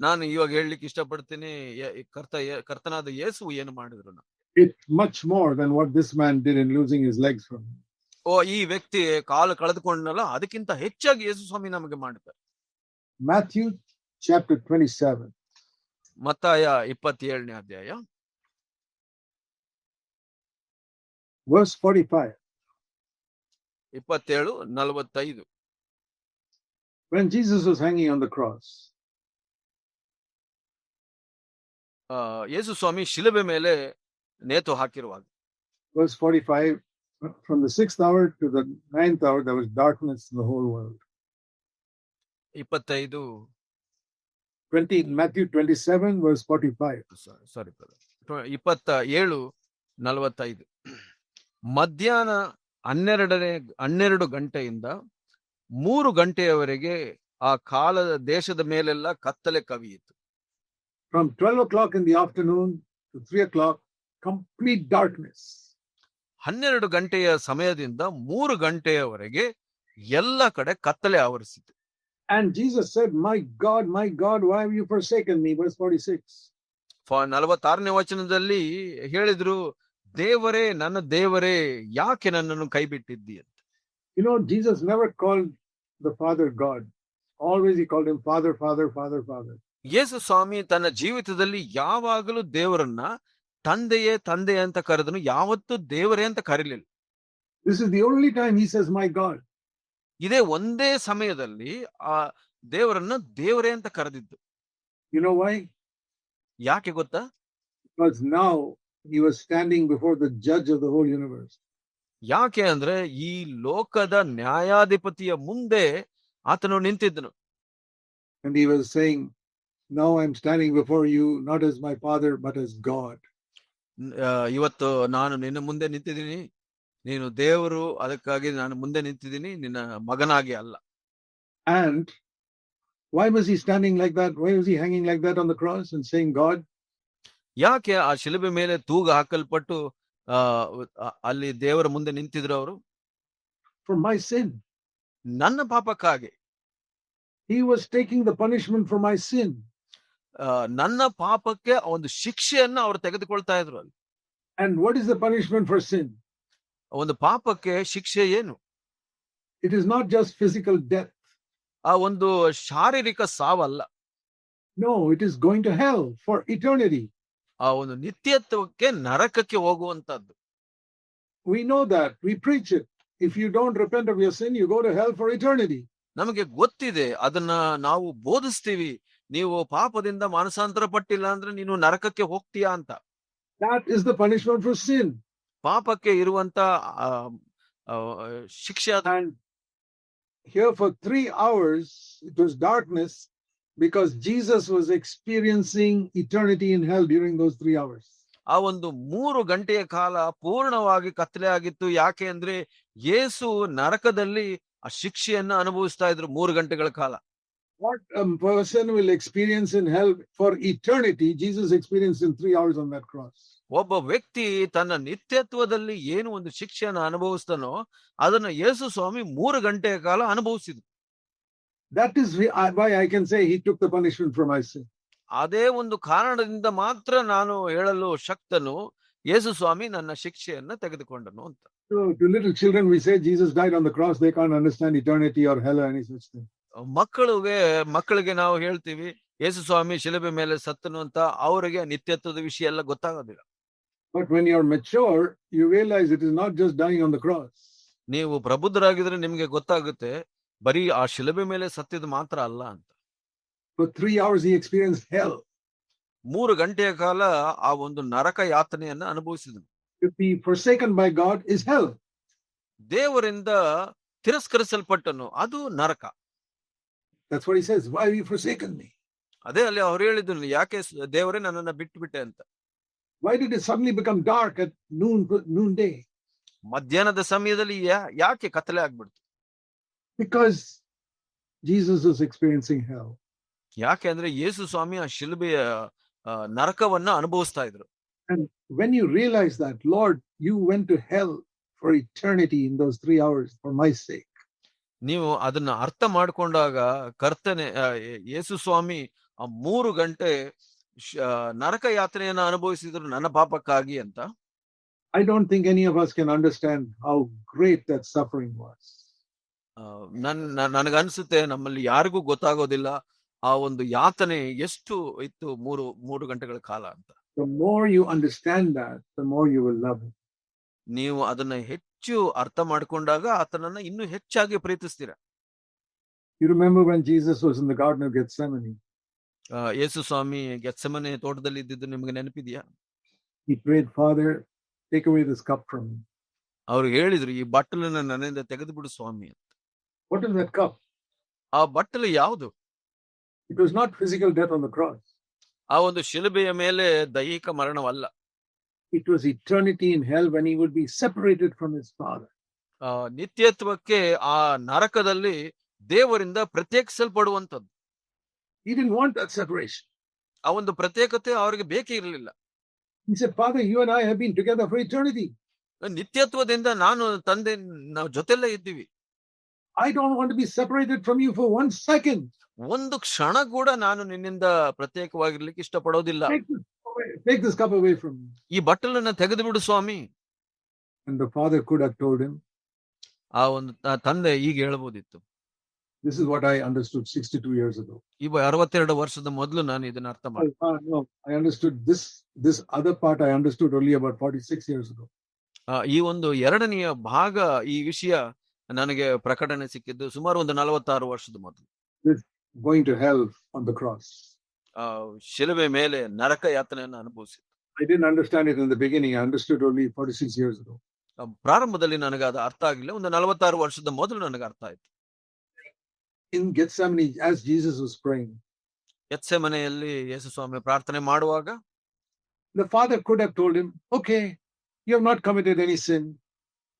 ನಾನು ಇವಾಗ ಹೇಳಲಿಕ್ಕೆ ಇಷ್ಟ ಪಡ್ತೀನಿ ಕರ್ತ ಕರ್ತನಾದ ಯೇಸು ಏನು ಮಾಡಿದ್ರು it much more than what this man did in losing his legs from ಓ ಈ ವ್ಯಕ್ತಿ ಕಾಲು ಕಳೆದುಕೊಂಡನಲ್ಲ ಅದಕ್ಕಿಂತ ಹೆಚ್ಚಾಗಿ ಯೇಸು ಸ್ವಾಮಿ ನಮಗೆ ಮಾಡುತ್ತಾರೆ ಮ್ಯಾಥ್ಯೂ ಚಾಪ್ಟರ್ 27 ಮತ್ತಾಯ 27ನೇ ಅಧ್ಯಾಯ. Verse 45 27 45 When Jesus was hanging on the cross, ಆ, ಯೇಸು ಸ್ವಾಮಿ ಶಿಲುಬೆ ಮೇಲೆ ನೇತು ಹಾಕಿರುವಾಗ verse 45, from the sixth hour to the ninth hour, there was darkness in the whole world. ಇಪ್ಪತ್ತೈದು 20, Matthew 27, verse 45. ಸಾರಿ ಇಪ್ಪತ್ತ ಏಳು ನಲವತ್ತೈದು ಮಧ್ಯಾಹ್ನ ಹನ್ನೆರಡನೇ ಹನ್ನೆರಡು ಗಂಟೆಯಿಂದ ಮೂರು ಗಂಟೆಯವರೆಗೆ ಆ ಕಾಲದ ದೇಶದ ಮೇಲೆಲ್ಲ ಕತ್ತಲೆ ಕವಿಯಿತು. From twelve o'clock in the afternoon to three o'clock complete darkness ಹನ್ನೆರಡು ಗಂಟೆಯ ಸಮಯದಿಂದ ಮೂರು ಗಂಟೆಯವರೆಗೆ ಎಲ್ಲ ಕಡೆ ಕತ್ತಲೆ ಆವರಿಸಿತು. And Jesus said my God my God why you forsake and me verse forty six ನಲವತ್ತಾರನೇ ವಚನದಲ್ಲಿ ಹೇಳಿದ್ರು ದೇವರೇ ನನ್ನ ದೇವರೇ ಯಾಕೆ ನನ್ನನ್ನು ಕೈ ಬಿಟ್ಟಿದ್ದಿ ಅಂತ you know Jesus never called the Father God. Always he called him Father, Father, Father, Father. Yesu Swami ತನ್ನ ಜೀವಿತದಲ್ಲಿ ಯಾವಾಗಲೂ ದೇವರನ್ನ ತಂದೆಯೇ ತಂದೆ ಅಂತ ಕರೆದನು ಯಾವತ್ತೂ ದೇವರೇ ಅಂತ ಕರೀಲಿಲ್ಲ This is the only time he says, My God. ಇದೇ ಒಂದೇ ಸಮಯದಲ್ಲಿ ಆ ದೇವರನ್ನ ದೇವರೇ ಅಂತ ಕರೆದಿದ್ದು You know why? ಯಾಕೆ ಗೊತ್ತಾ Because now he was standing before the judge of the whole universe. ಯಾಕೆ ಅಂದ್ರೆ ಈ ಲೋಕದ ನ್ಯಾಯಾಧಿಪತಿಯ ಮುಂದೆ ಆತನು ನಿಂತಿದ್ದನು And he was saying, Now I'm standing before you, not as my father, but as God. ಇವತ್ತು ನಾನು ನಿನ್ನ ಮುಂದೆ ನಿಂತಿದ್ದೀನಿ ನೀನು ದೇವರು ಅದಕ್ಕಾಗಿ ನಾನು ಮುಂದೆ ನಿಂತಿದ್ದೀನಿ ನಿನ್ನ ಮಗನಾಗಿ ಅಲ್ಲ And why was he standing like that? Why was he hanging like that on the cross and saying, God? ಯಾಕೆ ಆ ಶಿಲುಬೆ ಮೇಲೆ ತೂಗ ಹಾಕಲ್ಪಟ್ಟು ಅಲ್ಲಿ ದೇವರ ಮುಂದೆ ನಿಂತಿದ್ರು ಅವರು? ಫ್ರಮ್ ಮೈ ಸಿನ್ ನನ್ನ ಪಾಪಕ್ಕಾಗಿ. He was taking the punishment from my sin ನನ್ನ ಪಾಪಕ್ಕೆ ಒಂದು ಶಿಕ್ಷೆಯನ್ನು ಅವರು ತೆಗೆದುಕೊಳ್ತಾ ಇದ್ರು ಅಲ್ಲಿ. And what is the punishment for sin ಒಂದು ಪಾಪಕ್ಕೆ ಶಿಕ್ಷೆ ಏನು? It is not just physical death ಆ ಒಂದು ಶಾರೀರಿಕ ಸಾವಲ್ಲ. No it is going to hell for eternity ಆ ಒಂದು ನಿತ್ಯತ್ವಕ್ಕೆ ನರಕಕ್ಕೆ ಹೋಗುವಂತದ್ದು We know that. We preach it. If you don't repent of your sin, you go to hell for eternity. ನಮಗೆ ಗೊತ್ತಿದೆ ಅದನ್ನ ನಾವು ಬೋಧಿಸ್ತೀವಿ ನೀವು ಪಾಪದಿಂದ ಮಾನಸಾಂತರ ಪಟ್ಟಿಲ್ಲ ಅಂದ್ರೆ ನೀನು ನರಕಕ್ಕೆ ಹೋಗ್ತೀಯಾ ಅಂತ That is the punishment for sin. ಪಾಪಕ್ಕೆ ಇರುವಂತ ಆ, ಆ, ಶಿಕ್ಷೆ ಅದು And here for three hours, it was darkness because Jesus was experiencing eternity in hell during those three hours. ಆ ಒಂದು ಮೂರು ಗಂಟೆಯ ಕಾಲ ಪೂರ್ಣವಾಗಿ ಕತ್ತಲೆ ಆಗಿತ್ತು ಯಾಕೆ ಅಂದ್ರೆ ಯೇಸು ನರಕದಲ್ಲಿ ಆ ಶಿಕ್ಷೆಯನ್ನ ಅನುಭವಿಸ್ತಾ ಇದ್ರು ಮೂರು ಗಂಟೆಗಳ ಕಾಲ what person will experience in in for eternity Jesus experience in three hours on that cross cross. ಒಬ್ಬ ವ್ಯಕ್ತಿ ತನ್ನ ನಿತ್ಯತ್ವದಲ್ಲಿ ಏನು ಒಂದು ಶಿಕ್ಷೆಯನ್ನು ಅನುಭವಿಸ್ತಾನೋ ಅದನ್ನ ಯೇಸು ಸ್ವಾಮಿ ಮೂರು ಗಂಟೆಯ ಕಾಲ ಅನುಭವಿಸಿದ್ರು That is why I- why I can say he took the punishment for my sin. ಅದೇ ಒಂದು ಕಾರಣದಿಂದ ಮಾತ್ರ ನಾನು ಹೇಳಲು ಶಕ್ತನು ಯೇಸು ಸ್ವಾಮಿ ನನ್ನ ಶಿಕ್ಷೆಯನ್ನ ತೆಗೆದುಕೊಂಡನು ಅಂತ So to little children, we say Jesus died on the cross. They can't understand eternity or hell or any such thing. ಮಕ್ಕಳಿಗೆ ಮಕ್ಕಳಿಗೆ ನಾವು ಹೇಳ್ತೀವಿ ಯೇಸು ಸ್ವಾಮಿ ಶಿಲುಬೆ ಮೇಲೆ ಸತ್ತನು ಅಂತ ಅವರಿಗೆ ನಿತ್ಯತ್ವದ ವಿಷಯ ಎಲ್ಲ ಗೊತ್ತಾಗೋದಿಲ್ಲ But when you're mature, you realize it is not just dying on the cross. ನೀವು ಪ್ರಬುದ್ಧರಾಗಿದ್ರೆ ನಿಮ್ಗೆ ಗೊತ್ತಾಗುತ್ತೆ ಬರೀ ಆ ಶಿಲಬೆ ಮೇಲೆ ಸತ್ತಿದ ಮಾತ್ರ ಅಲ್ಲ ಅಂತ. So three hours experience hell ಮೂರು ಗಂಟೆಯ ಕಾಲ ಆ ಒಂದು ನರಕ ಯಾತನೆಯನ್ನು ಅನುಭವಿಸಿದನು. You E forsaken by God is hell ದೇವರಿಂದ ತಿರಸ್ಕರಿಸಲ್ಪಟ್ಟನು ಅದು ನರಕೋಸ್ ವೈ ವಿ ಫುರ್ಸೇಕನ್ ಅದೇ ಅಲ್ಲಿ ಅವ್ರು ಹೇಳಿದ್ರು ಯಾಕೆ ದೇವರೇ ನನ್ನನ್ನ ಬಿಟ್ಟು ಬಿಟ್ಟೆ ಅಂತ. ವೈ ದಿ ಸಮ್ಮಿ ಬಿಕಾ ಗಾಡ್ ಕತ್ ನೂನ್ ನೂನ್ ಡೇ ಮಧ್ಯಾಹ್ನದ ಸಮಯದಲ್ಲಿ ಯಾಕೆ ಕತ್ತಲೆ ಆಗ್ಬಿಡ್ತು? Because Jesus was experiencing hell. ಯಾಕೆ ಅಂದ್ರೆ ಯೇಸು ಸ್ವಾಮಿ ಆ ಶಿಲುಬೆಯ ಆ, ನರಕವನ್ನ ಅನುಭವಿಸ್ತಾ ಇದ್ರು When you realize that, Lord, you went to hell for eternity in those three hours for my sake. ನೀವು ಅದನ್ನ ಅರ್ಥ ಮಾಡ್ಕೊಂಡಾಗ ಕರ್ತನೆ ಆ, ಯೇ- ಯೇಸು ಸ್ವಾಮಿ ಆ ಮೂರು ಗಂಟೆ ಶ- ಆ, ನರಕ ಯಾತ್ರೆಯನ್ನ ಅನುಭವಿಸಿದ್ರು ನನ್ನ ಪಾಪಕ್ಕಾಗಿ ಅಂತ I don't think any of us can understand how great that suffering was. ನನ್ ನನ್- ನನಗನ್ಸುತ್ತೆ ನಮ್ಮಲ್ಲಿ ಯಾರಿಗೂ ಗೊತ್ತಾಗೋದಿಲ್ಲ ಆ ಒಂದು ಯಾತನೆ ಎಷ್ಟು ಇತ್ತು ಮೂರು ಮೂರು ಗಂಟೆಗಳ ಕಾಲ ಅಂತ. You understand you. ನೀವು ಅದನ್ನ ಹೆಚ್ಚು ಅರ್ಥ ಮಾಡಿಕೊಂಡಾಗ ಆತನನ್ನ ಇನ್ನೂ ಹೆಚ್ಚಾಗಿ ಪ್ರೀತಿಸ್ತೀರ. You remember Jesus was of Gethsemane, Yesu Swami Gethsemane ತೋಟದಲ್ಲಿ ಇದ್ದಿದ್ದು ನಿಮಗೆ ನೆನಪಿದೆಯಾ? He father take. ಅವ್ರು ಹೇಳಿದ್ರು ಈ ಬಟ್ಟಲನ್ನ ನನ್ನಿಂದ ತೆಗೆದು ಬಿಡು ಸ್ವಾಮಿ ಅಂತ. What is that cup? ಆ ಬಟ್ಟಲು ಯಾವುದು It was not physical death on the cross. ಆ ಒಂದು ಶಿಲುಬೆಯ ಮೇಲೆ ದೈಹಿಕ ಮರಣವಲ್ಲ It was eternity in hell when he would be separated from his Father. ಆ, ನಿತ್ಯತ್ವಕ್ಕೆ ಆ ನರಕದಲ್ಲಿ ದೇವರಿಂದ ಪ್ರತ್ಯೇಕಿಸಲ್ಪಡುವಂಥದ್ದು He didn't want that separation. ಆ ಒಂದು ಪ್ರತ್ಯೇಕತೆ ಅವರಿಗೆ ಬೇಕೇ ಇರಲಿಲ್ಲ He said, Father, you and I have been together for eternity. ನಿತ್ಯತ್ವದಿಂದ ನಾನು ತಂದೆ ನಾವು ಜೊತೆಲ್ಲೇ ಇದ್ದೀವಿ I don't want to be separated from you for one second. ಒಂದು ಕ್ಷಣ ಕೂಡ ನಾನು ನಿನ್ನಿಂದ ಪ್ರತ್ಯೇಕವಾಗಿರ್ಲಿಕ್ಕೆ ಇಷ್ಟಪಡೋದಿಲ್ಲ Take this, away, take this cup away from me. ಈ ಬಟ್ಟಲನ್ನ ತೆಗೆದು ಬಿಡು ಸ್ವಾಮಿ And the father could have told him, ಆ ಒಂದು ತ- ತಂದೆ ಈಗ ಹೇಳ್ಬೋದಿತ್ತು This is what I understood 62 years ago. ಇವ ಅರವತ್ತೆರಡು ವರ್ಷದ ಮೊದಲು ನಾನು ಇದನ್ನ ಅರ್ಥ ಮಾಡಿ Oh, uh, no, I understood this. This other part I understood only about 46 years ago. ಈ ಒಂದು ಎರಡನೆಯ ಭಾಗ ಈ ವಿಷಯ ನನಗೆ ಪ್ರಕಟಣೆ ಸಿಕ್ಕಿದ್ದು ಸುಮಾರು ಒಂದು ನಲವತ್ತಾರು ವರ್ಷದ ಮೊದಲು. Going to hell on the cross ಶಿಲುಬೆ ಮೇಲೆ ನರಕ ಯಾತನೆಯನ್ನು ಅನುಭವಿಸಿತ್ತು I didn't understand it in the beginning understood only 46 years ago ಪ್ರಾರಂಭದಲ್ಲಿ ನನಗೆ ಅದು ಅರ್ಥ ಆಗಿಲ್ಲ. ಒಂದು ನಲವತ್ತಾರು ವರ್ಷದ ಮೊದಲು ನನಗೆ ಅರ್ಥ ಆಯ್ತು. In Gethsemane as Jesus was praying ಎತ್ಸ ಮನೆಯಲ್ಲಿ ಯೇಸು ಸ್ವಾಮಿ ಪ್ರಾರ್ಥನೆ ಮಾಡುವಾಗ the Father could have told him okay you have not committed any sin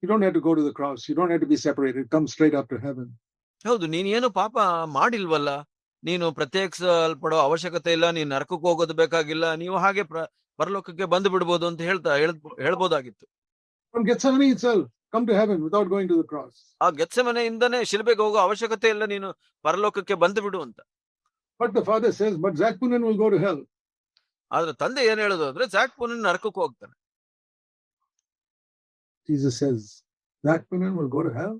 you don't have to go to the cross you don't have to be separated come straight up to heaven ಹೌದು ನೀನು ಏನು ಪಾಪ ಮಾಡಿಲ್ವಲ್ಲ? ನೀನು ಪ್ರತ್ಯೇಕಿಸಲ್ಪಡೋ ಅವಶ್ಯಕತೆ ಇಲ್ಲ ನೀನು ನರಕಕ್ಕೆ ಹೋಗೋದು ಬೇಕಾಗಿಲ್ಲ ನೀವು ಹಾಗೆ ಪರಲೋಕಕ್ಕೆ ಬಂದು ಬಿಡಬಹುದು ಅಂತ ಹೇಳ್ತಾ ಹೇಳಬಹುದಾಗಿತ್ತು from Gethsemane itself come to heaven without going to the cross ಆ ಗೆತ್ಸೆಮನೆ ಇಂದನೆ ಶಿಲ್ಬೆಗೆ ಹೋಗೋ ಅವಶ್ಯಕತೆ ಇಲ್ಲ ನೀನು ಪರಲೋಕಕ್ಕೆ ಬಂದು ಬಿಡು ಅಂತ. ಬಟ್ ಬಟ್ ಜಾಕ್ ಪುನನ್ ಆದ್ರೆ ತಂದೆ ಏನ್ ಹೇಳೋದು ಅಂದ್ರೆ ಜಾಕ್ ಪುನನ್ ನರಕಕ್ಕೆ ಹೋಗ್ತಾನೆ. Jesus says, Zakpunan will go to hell.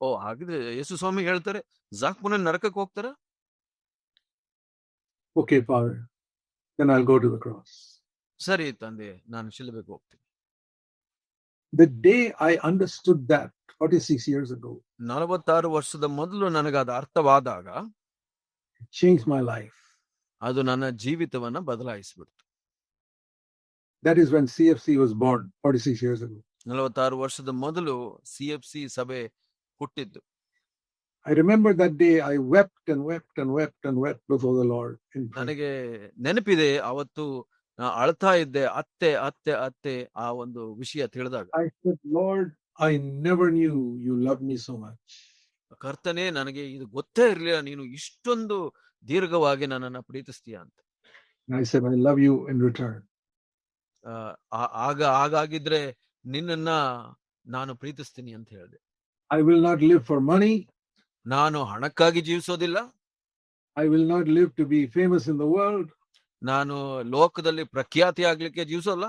ಓ ಹಾಗಿದ್ರೆ ಯೇಸು ಸ್ವಾಮಿ ಹೇಳ್ತಾರೆ ಜಾಕ್ ಪುನಃ ನರಕಕ್ಕೆ ಹೋಗ್ತಾರ Okay, Father, then I'll go to the cross. ಸರಿ ತಂದೆ ನಾನು ಶಿಲ್ಬೆಗೆ ಹೋಗ್ತೀನಿ The day I understood that 46 years ago, ನಲವತ್ತಾರು ವರ್ಷದ ಮೊದಲು ನನಗದು ಅರ್ಥವಾದಾಗ it changed my life. ಅದು ನನ್ನ ಜೀವಿತವನ್ನ ಬದಲಾಯಿಸ್ಬಿಡ್ತು That is when CFC was born 46 years ago. ನಲವತ್ತಾರು ವರ್ಷದ ಮೊದಲು ಸಿ ಎಫ್ ಸಿ ಸಭೆ ಹುಟ್ಟಿದ್ದು. I remember that day I wept and wept and wept and wept before the Lord ನನಗೆ ನೆನಪಿದೆ ಅವತ್ತು ಅಳ್ತಾ ಇದ್ದೆ ಅತ್ತೆ ಅತ್ತೆ ಅತ್ತೆ ಆ ಒಂದು ವಿಷಯ ತಿಳಿದಾಗ. I said Lord I never knew you love me so much ಕರ್ತನೆ ನನಗೆ ಇದು ಗೊತ್ತೇ ಇರಲಿಲ್ಲ ನೀನು ಇಷ್ಟೊಂದು ದೀರ್ಘವಾಗಿ ನನ್ನನ್ನ ಪ್ರೀತಿಸ್ತೀಯ ಅಂತ. I said I love you in return ಆಗ ಆಗಾಗಿದ್ರೆ ನಿನ್ನನ್ನ ನಾನು ಪ್ರೀತಿಸ್ತೀನಿ ಅಂತ ಹೇಳಿದೆ. I will not live for money ನಾನು ಹಣಕ್ಕಾಗಿ ಜೀವಿಸೋದಿಲ್ಲ. I will not live to be famous in the world ನಾನು ಲೋಕದಲ್ಲಿ ಪ್ರಖ್ಯಾತಿ ಆಗ್ಲಿಕ್ಕೆ ಜೀವಿಸೋಲ್ಲ.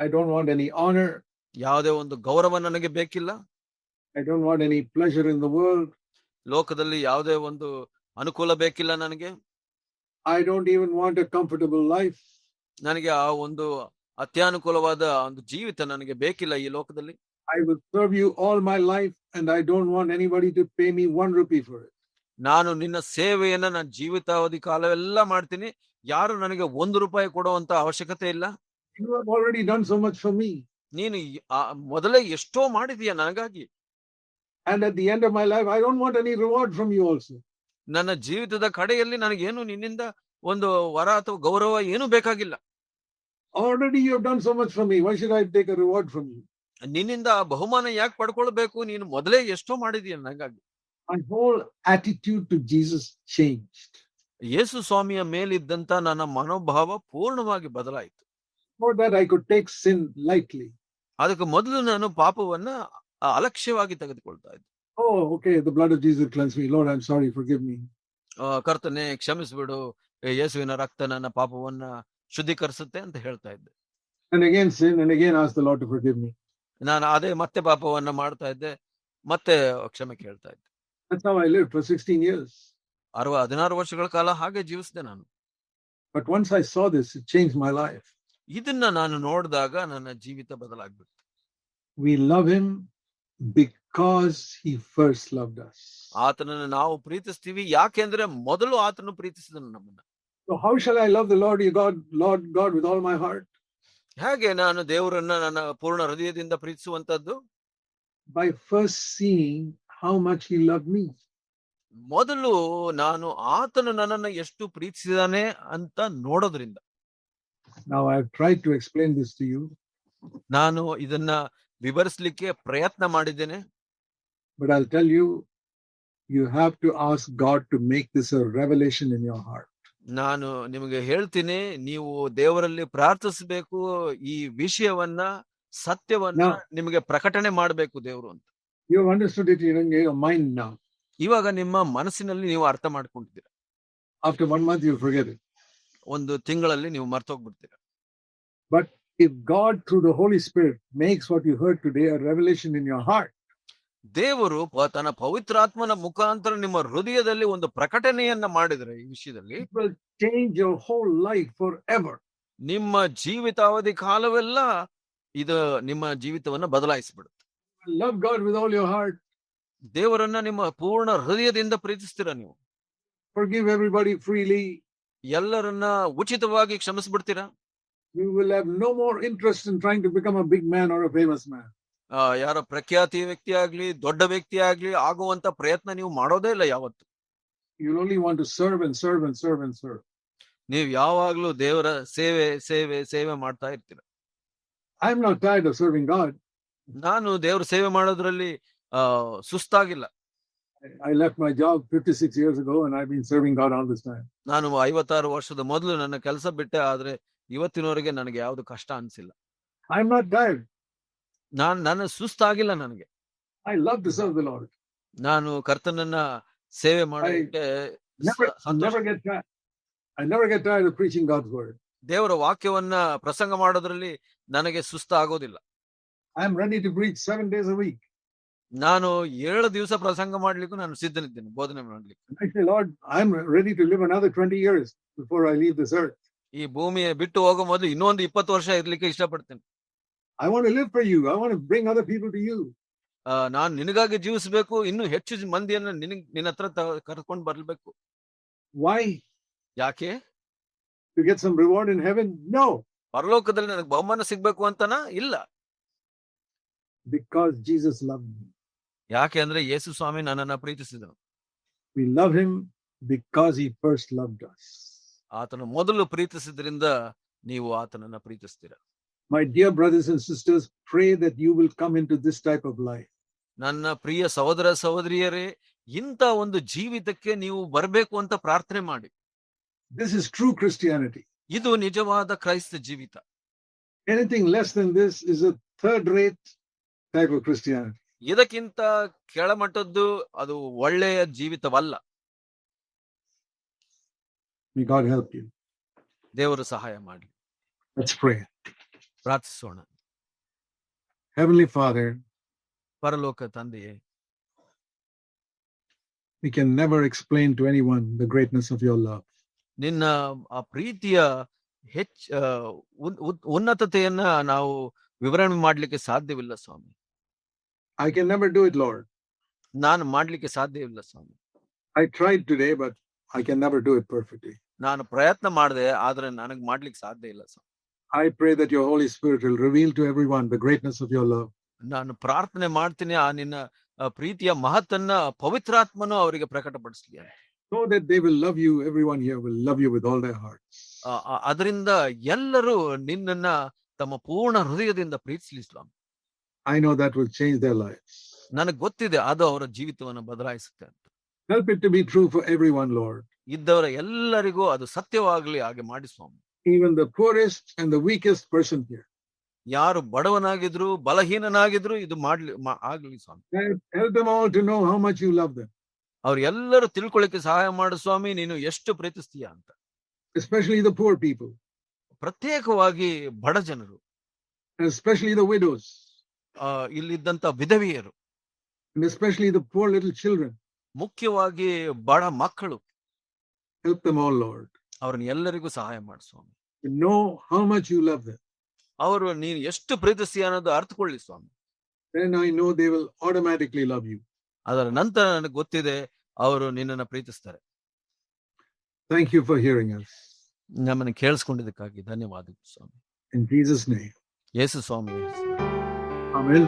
I don't want any honour ಯಾವುದೇ ಒಂದು ಗೌರವ ನನಗೆ ಬೇಕಿಲ್ಲ. I don't want any pleasure in the world ಲೋಕದಲ್ಲಿ ಯಾವುದೇ ಒಂದು ಅನುಕೂಲ ಬೇಕಿಲ್ಲ ನನಗೆ. I don't even want a comfortable life ನನಗೆ ಆ ಒಂದು ಅತ್ಯಾನುಕೂಲವಾದ ಒಂದು ಜೀವಿತ ನನಗೆ ಬೇಕಿಲ್ಲ ಈ ಲೋಕದಲ್ಲಿ. I will serve you all my life and I don't want anybody to pay me one rupee for it ನಾನು ನಿನ್ನ ಸೇವೆಯನ್ನ ನನ್ನ ಜೀವಿತಾವಧಿ ಕಾಲವೆಲ್ಲ ಮಾಡ್ತೀನಿ. ಯಾರು ನನಗೆ ಒಂದು ರೂಪಾಯಿ ಕೊಡುವಂತ ಅವಶ್ಯಕತೆ ಇಲ್ಲ. You have already done so much for me ನೀನು ಮೊದಲೇ ಎಷ್ಟೋ ಮಾಡಿದೀಯ ನನಗಾಗಿ. And at the end of my life I don't want any reward from you also ನನ್ನ ಜೀವಿತದ ಕಡೆಯಲ್ಲಿ ನನಗೇನು ನಿನ್ನಿಂದ ಒಂದು ವರ ಅಥವಾ ಗೌರವ ಏನು ಬೇಕಾಗಿಲ್ಲ. Already you have done so much for me. Why should I take a reward from you? ನಿನ್ನಿಂದ ಆ ಬಹುಮಾನ ಯಾಕೆ ಪಡ್ಕೊಳ್ಬೇಕು ನೀನು ಮೊದಲೇ ಎಷ್ಟೋ ಮಾಡಿದೀಯ ನನಗಾಗಿ My whole attitude to Jesus changed. ಯೇಸು ಸ್ವಾಮಿಯ ಮೇಲಿದ್ದಂತ ನನ್ನ ಮನೋಭಾವ ಪೂರ್ಣವಾಗಿ ಬದಲಾಯಿತು Before that, I could take sin lightly. ಅದಕ್ಕೆ ಮೊದಲು ನಾನು ಪಾಪವನ್ನ ಅಲಕ್ಷ್ಯವಾಗಿ ತೆಗೆದುಕೊಳ್ತಾ ಇದ್ದೆ Oh, okay, the blood of Jesus cleansed me. Lord, I'm sorry, forgive me. ಆ, ಕರ್ತನೆ ಕ್ಷಮಿಸ್ಬಿಡು ಏ, ಯೇಸುವಿನ ರಕ್ತ ನನ್ನ ಪಾಪವನ್ನ ಶುದ್ಧೀಕರಿಸುತ್ತೆ ಅಂತ ಹೇಳ್ತಾ ಇದ್ದೆ. ನಾನು ಅದೇ ಮತ್ತೆ ಪಾಪವನ್ನ ಮಾಡ್ತಾ ಇದ್ದೆ ಮತ್ತೆ ಕ್ಷಮೆ ಕೇಳ್ತಾ ಇದ್ದೆ. That's how I lived for 16 years. ಅರವ ಹದಿನಾರು ವರ್ಷಗಳ ಕಾಲ ಹಾಗೆ ಜೀವಿಸಿದೆ ನಾನು. But once I saw this it change my life ಇದನ್ನ ನಾನು ನೋಡಿದಾಗ ನನ್ನ ಜೀವಿತ ಬದಲಾಗ್ಬಿಡ್ತು. We love him because he first love us. ಆತನನ್ನು ನಾವು ಪ್ರೀತಿಸ್ತೀವಿ ಯಾಕೆಂದ್ರೆ ಮೊದಲು ಆತನು ಪ್ರೀತಿಸಿದನು ನಮ್ಮನ್ನ. So how shall I love the Lord your God, Lord God with all my heart? ಹೇಗೆ ನಾನು ದೇವರನ್ನ ನನ್ನ ಪೂರ್ಣ ಹೃದಯದಿಂದ ಪ್ರೀತಿಸುವಂತದ್ದು By first seeing how much he loved me. ಮೊದಲು ನಾನು ಆತನು ನನ್ನನ್ನ ಎಷ್ಟು ಪ್ರೀತಿಸಿದಾನೆ ಅಂತ ನೋಡೋದ್ರಿಂದ Now I've tried to explain this to you, ನಾನು ಇದನ್ನ ವಿವರಿಸ್ಲಿಕ್ಕೆ ಪ್ರಯತ್ನ ಮಾಡಿದ್ದೇನೆ but I'll tell you, you have to ask God to make this a revelation in your heart. ನಾನು ನಿಮಗೆ ಹೇಳ್ತೀನಿ ನೀವು ದೇವರಲ್ಲಿ ಪ್ರಾರ್ಥಿಸಬೇಕು ಈ ವಿಷಯವನ್ನ ಸತ್ಯವನ್ನ ನಿಮಗೆ ಪ್ರಕಟಣೆ ಮಾಡಬೇಕು ದೇವರು ಅಂತ. ಇವಾಗ ನಿಮ್ಮ ಮನಸ್ಸಿನಲ್ಲಿ ನೀವು ಅರ್ಥ ಮಾಡ್ಕೊಂಡಿದ್ದೀರ. ಆಫ್ಟರ್ ಒನ್ ಮಂತ್ ಯು ಒಂದು ತಿಂಗಳಲ್ಲಿ ನೀವು ಮರ್ತೋಗ್ಬಿಡ್ತೀರ. But if God through the holy spirit makes what you hurt today revolution in your heart ದೇವರು ತನ್ನ ಪವಿತ್ರಾತ್ಮನ ಮುಖಾಂತರ ನಿಮ್ಮ ಹೃದಯದಲ್ಲಿ ಒಂದು ಪ್ರಕಟಣೆಯನ್ನ ಮಾಡಿದರೆ ಈ ವಿಷಯದಲ್ಲಿ change your whole life forever ನಿಮ್ಮ ಜೀವಿತಾವಧಿ ಕಾಲವೆಲ್ಲ ಇದು ನಿಮ್ಮ ಜೀವಿತವನ್ನ ಬದಲಾಯಿಸಿಬಿಡುತ್ತೆ. Love God with all heart ದೇವರನ್ನ ನಿಮ್ಮ ಪೂರ್ಣ ಹೃದಯದಿಂದ ಪ್ರೀತಿಸ್ತೀರಾ ನೀವು? ಫರ್ಗಿವ್ ಎವ್ರಿಬಡಿ ಫ್ರೀಲಿ ಎಲ್ಲರನ್ನ ಉಚಿತವಾಗಿ ಕ್ಷಮಿಸಿಬಿಡ್ತೀರಾ? You will have no more interest in trying to become a big man or a famous man ಆ, ಯಾರ ಪ್ರಖ್ಯಾತಿ ವ್ಯಕ್ತಿ ಆಗ್ಲಿ ದೊಡ್ಡ ವ್ಯಕ್ತಿ ಆಗ್ಲಿ ಆಗುವಂತ ಪ್ರಯತ್ನ ನೀವು ಮಾಡೋದೇ ಇಲ್ಲ ಯಾವತ್ತು. ನೀವ್ ಯಾವಾಗ್ಲೂ ದೇವರ ಸೇವೆ ಸೇವೆ ಸೇವೆ ಮಾಡ್ತಾ ಇರ್ತೀರ. I am not tired of serving God ನಾನು ದೇವರ ಸೇವೆ ಮಾಡೋದ್ರಲ್ಲಿ ಸುಸ್ತಾಗಿಲ್ಲ. I left my my job 56 years ago and I've been serving God all this time. ನಾನು ಐವತ್ತಾರು ವರ್ಷದ ಮೊದಲು ನನ್ನ ಕೆಲಸ ಬಿಟ್ಟೆ ಆದ್ರೆ ಇವತ್ತಿನವರೆಗೆ ನನಗೆ ಯಾವುದು ಕಷ್ಟ ಅನ್ಸಿಲ್ಲ. Am not tired. ನಾನ್ ನನ್ನ ಸುಸ್ತಾಗಿಲ್ಲ ನನಗೆ I love to serve the Lord ನಾನು ಕರ್ತನನ್ನ ಸೇವೆ ಮಾಡೋದಕ್ಕೆ never get I never get tired. I never get tired of preaching God's word. ದೇವರ ವಾಕ್ಯವನ್ನ ಪ್ರಸಂಗ ಮಾಡೋದ್ರಲ್ಲಿ ನನಗೆ ಸುಸ್ತ ಆಗೋದಿಲ್ಲ I'm ready to preach seven days a week ನಾನು ಏಳು ದಿವಸ ಪ್ರಸಂಗ ಮಾಡ್ಲಿಕ್ಕೂ ನಾನು ಸಿದ್ಧನಿದ್ದೇನೆ ಬೋಧನೆ ಮಾಡ್ಲಿಕ್ಕೆ Lord I am ready ready to live another 20 years before I leave this earth. ಈ ಭೂಮಿಯ ಬಿಟ್ಟು ಹೋಗೋ ಮೊದಲು ಇನ್ನೊಂದು ಇಪ್ಪತ್ತು ವರ್ಷ ಇರ್ಲಿಕ್ಕೆ ಇಷ್ಟಪಡ್ತೇನೆ I want live for you I want bring other people to you ನಾನು ನಿನಗಾಗಿ ಜೀವಿಸಬೇಕು. ಇನ್ನು ಹೆಚ್ಚು ಮಂದಿಯನ್ನ ನಿನಗ್ ನಿನ್ನ ಹತ್ರ ಕರ್ಕೊಂಡು ಬರ್ಬೇಕು. ವೈ ಯಾಕೆ? To get some reward in heaven no ಪರಲೋಕದಲ್ಲಿ ನನಗೆ ಬಹುಮಾನ ಸಿಗ್ಬೇಕು ಅಂತನಾ? ಇಲ್ಲ. ಬಿಕಾಸ್ ಜೀಸಸ್ ಲವ್ ಯಾಕೆ ಅಂದ್ರೆ ಯೇಸು ಸ್ವಾಮಿ ನನ್ನನ್ನ ಪ್ರೀತಿಸಿದನು. We love him because he first loved us ಆತನ ಮೊದಲು ಪ್ರೀತಿಸಿದ್ರಿಂದ ನೀವು ಆತನನ್ನ ಪ್ರೀತಿಸ್ತೀರಾ. My dear brothers and sisters, pray that you will come into this type of life. ನನ್ನ ಪ್ರಿಯ ಸಹೋದರ ಸಹೋದರಿಯರೇ ಇಂಥ ಒಂದು ಜೀವಿತಕ್ಕೆ ನೀವು ಬರಬೇಕು ಅಂತ ಪ್ರಾರ್ಥನೆ ಮಾಡಿ This is true Christianity. ಇದು ನಿಜವಾದ ಕ್ರೈಸ್ತ ಜೀವಿತ Anything less than this is a third rate type of Christianity. ಇದಕ್ಕಿಂತ ಕೆಳಮಟ್ಟದ್ದು ಅದು ಒಳ್ಳೆಯ ಜೀವಿತವಲ್ಲ May God help you. ದೇವರು ಸಹಾಯ ಮಾಡಿ Let's pray. ಪ್ರಾರ್ಥಿಸೋಣ. ಹೆವನ್ಲಿ ಫಾದರ್ ಪರಲೋಕ ತಂದೆಯೇ. We can never the greatness of love ನಿನ್ನ ಆ ಪ್ರೀತಿಯ ಹೆಚ್ಚ ಉನ್ನತತೆಯನ್ನ ನಾವು ವಿವರಣೆ ಮಾಡ್ಲಿಕ್ಕೆ ಸಾಧ್ಯವಿಲ್ಲ ಸ್ವಾಮಿ. I can never do it Lord ನಾನು ಮಾಡ್ಲಿಕ್ಕೆ ಸಾಧ್ಯವಿಲ್ಲ ಸ್ವಾಮಿ. I try today but I can never do it perfectly ನಾನು ಪ್ರಯತ್ನ ಮಾಡಿದೆ ಆದರೆ ನನಗೆ ಮಾಡ್ಲಿಕ್ಕೆ ಸಾಧ್ಯ ಇಲ್ಲ ಸ್ವಾಮಿ. I pray that your Holy Spirit will reveal to everyone the greatness of your love. ನಾನು ಪ್ರಾರ್ಥನೆ ಮಾಡ್ತೀನಿ ಆ ನಿನ್ನ ಆ, ಪ್ರೀತಿಯ ಮಹತ್ತನ್ನ ಪವಿತ್ರಾತ್ಮನು ಅವರಿಗೆ ಪ್ರಕಟಪಡಿಸ್ಲಿ ಅಂತ. so that they will love you. Everyone here will love you with all their hearts. ಆ, ಆ, ಅದರಿಂದ ಎಲ್ಲರೂ ನಿನ್ನನ್ನ ತಮ್ಮ ಪೂರ್ಣ ಹೃದಯದಿಂದ ಪ್ರೀತಿಸ್ಲಿ ಸ್ವಾಮಿ I know that will change their lives. ನನಗ್ ಗೊತ್ತಿದೆ ಅದು ಅವರ ಜೀವಿತವನ್ನು ಬದಲಾಯಿಸುತ್ತೆ ಅಂತ Help it to be true for everyone, Lord. ಇದ್ದವರ ಎಲ್ಲರಿಗೂ ಅದು ಸತ್ಯವಾಗ್ಲಿ ಹಾಗೆ ಮಾಡಿ ಸ್ವಾಮಿ Even the poorest and the weakest person here. ಯಾರು ಬಡವನಾಗಿದ್ರು ಬಲಹೀನನಾಗಿದ್ರು ಇದು ಮಾಡ್ಲಿ ಆಗ್ಲಿ ಸ್ವಾಮಿ them all to know how much you love them, ಅವ್ರು ಎಲ್ಲರೂ ತಿಳ್ಕೊಳ್ಳಿಕ್ಕೆ ಸಹಾಯ ಮಾಡು ಸ್ವಾಮಿ ನೀನು ಎಷ್ಟು ಪ್ರೀತಿಸ್ತೀಯ ಅಂತ especially the poor people, ಪ್ರತ್ಯೇಕವಾಗಿ ಬಡ ಜನರು the widows, ಆ ಇಲ್ಲಿದ್ದಂತ ವಿಧವೆಯರು and especially the poor little children. ಮುಖ್ಯವಾಗಿ ಬಡ ಮಕ್ಕಳು Help them all, Lord, ಅವ್ರನ್ನ ಎಲ್ಲರಿಗೂ ಸಹಾಯ ಮಾಡು ಸ್ವಾಮಿ know know how much you love them. ಅವರು ನೀನು ಎಷ್ಟು ಪ್ರೀತಿಸ್ತೀಯ ಅನ್ನೋದು ಅರ್ಥಕೊಳ್ಳಿ ಸ್ವಾಮಿ Then I know they will automatically love you. ಅದರ ನಂತರ ನನಗೆ ಗೊತ್ತಿದೆ ಅವರು ನಿನ್ನನ್ನ ಪ್ರೀತಿಸ್ತಾರೆ Thank you for hearing us. ನಮ್ಮನ್ನು ಕೇಳಿಸ್ಕೊಂಡಿದ್ದಕ್ಕಾಗಿ ಧನ್ಯವಾದಗಳು ಸ್ವಾಮಿ In Jesus' name. Yesu Swami Amen.